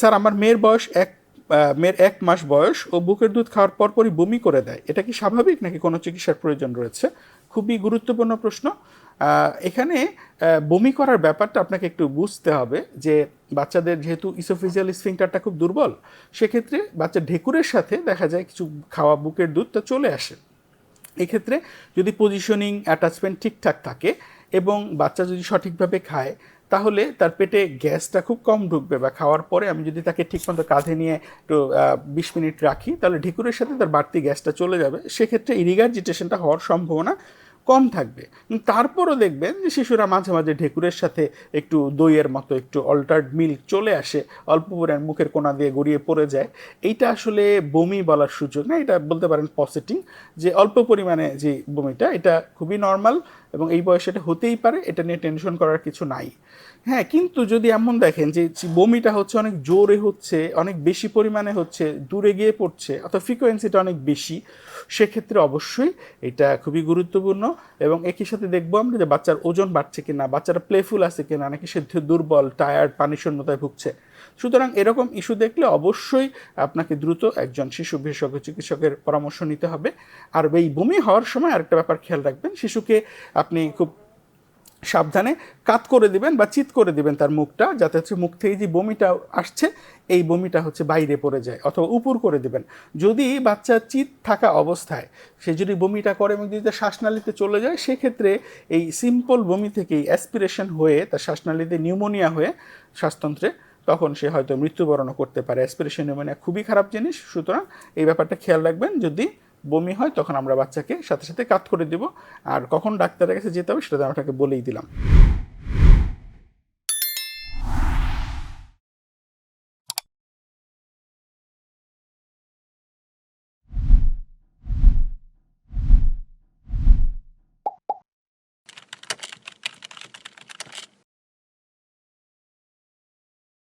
Sir, আমার মেয়ের বয়স এক মেয়ের এক মাস বয়স, ও বুকের দুধ খাওয়ার পরপরই বমি করে দেয়। এটা কি স্বাভাবিক নাকি কোনো চিকিৎসার প্রয়োজন রয়েছে? খুবই গুরুত্বপূর্ণ প্রশ্ন। এখানে বমি করার ব্যাপারটা আপনাকে একটু বুঝতে হবে যে বাচ্চাদের যেহেতু ইসোফিজিয়াল স্ফিংটারটা খুব দুর্বল, সেক্ষেত্রে বাচ্চা ঢেকুরের সাথে দেখা যায় কিছু খাওয়া বুকের দুধটা চলে আসে। এক্ষেত্রে যদি পজিশনিং অ্যাটাচমেন্ট ঠিকঠাক থাকে এবং বাচ্চা যদি সঠিকভাবে খায় তাহলে তার পেটে গ্যাসটা খুব কম ঢুকবে বা খাওয়ার পরে আমি যদি তাকে ঠিকমতো কাঁধে নিয়ে একটু বিশ মিনিট রাখি, তাহলে ঢেকুরের সাথে তার বাড়তি গ্যাসটা চলে যাবে। সেক্ষেত্রে এই রিগার্জিটেশনটা হওয়ার সম্ভাবনা কম থাকবে। তারপরও দেখবেন যে শিশুরা মাঝে মাঝে ঢেকুরের সাথে একটু দইয়ের মতো একটু অল্টার্ড মিল্ক চলে আসে, অল্প পরিমাণ মুখের কোনা দিয়ে গড়িয়ে পড়ে যায়। এইটা আসলে বমি বলার সুযোগ না, এটা বলতে পারেন পজিটিভ যে অল্প পরিমাণে যে বমিটা, এটা খুবই নর্মাল এবং এই বয়সে এটা হতেই পারে, এটা নিয়ে টেনশন করার কিছু নাই। হ্যাঁ কিন্তু যদি এমন দেখেন যে বমিটা হচ্ছে অনেক জোরে হচ্ছে, অনেক বেশি পরিমাণে হচ্ছে, দূরে গিয়ে পড়ছে অথবা ফ্রিকোয়েন্সিটা অনেক বেশি, সেক্ষেত্রে অবশ্যই এটা খুবই গুরুত্বপূর্ণ এবং একই সাথে দেখব আমরা যে বাচ্চার ওজন বাড়ছে কিনা, বাচ্চারা প্লেফুল আছে কিনা, নাকি সে দুর্বল টায়ার্ড পানি শূন্যতায় ভুগছে। সুতরাং এরকম ইস্যু দেখলে অবশ্যই আপনাকে দ্রুত একজন শিশু বিশেষজ্ঞ চিকিৎসকের পরামর্শ নিতে হবে। আর এই বমি হওয়ার সময় আরেকটা ব্যাপার খেয়াল রাখবেন, শিশুকে আপনি খুব সাবধানে কাত করে দিবেন বা চিত করে দিবেন তার মুখটা, যাতে হচ্ছে মুখ থেকে যে বমিটা আসছে, এই বমিটা হচ্ছে বাইরে পড়ে যায় অথবা উপর করে দিবেন। যদি বাচ্চা চিত থাকা অবস্থায় সে যদি বমিটা করে এবং যদি তার শ্বাসনালীতে চলে যায়, সেক্ষেত্রে এই সিম্পল বমি থেকেই অ্যাসপিরেশন হয়ে তার শ্বাসনালীতে নিউমোনিয়া হয়ে শ্বাসতন্ত্রে তখন সে হয়তো মৃত্যুবরণও করতে পারে। অ্যাসপিরেশন নিউমোনিয়া খুবই খারাপ জিনিস। সুতরাং এই ব্যাপারটা খেয়াল রাখবেন, যদি বমি হয় তখন আমরা বাচ্চাকে সাথে সাথে কাত করে দিব। আর কখন ডাক্তারের কাছে যেতে হবে সেটা তো আপনাকে বলেই দিলাম।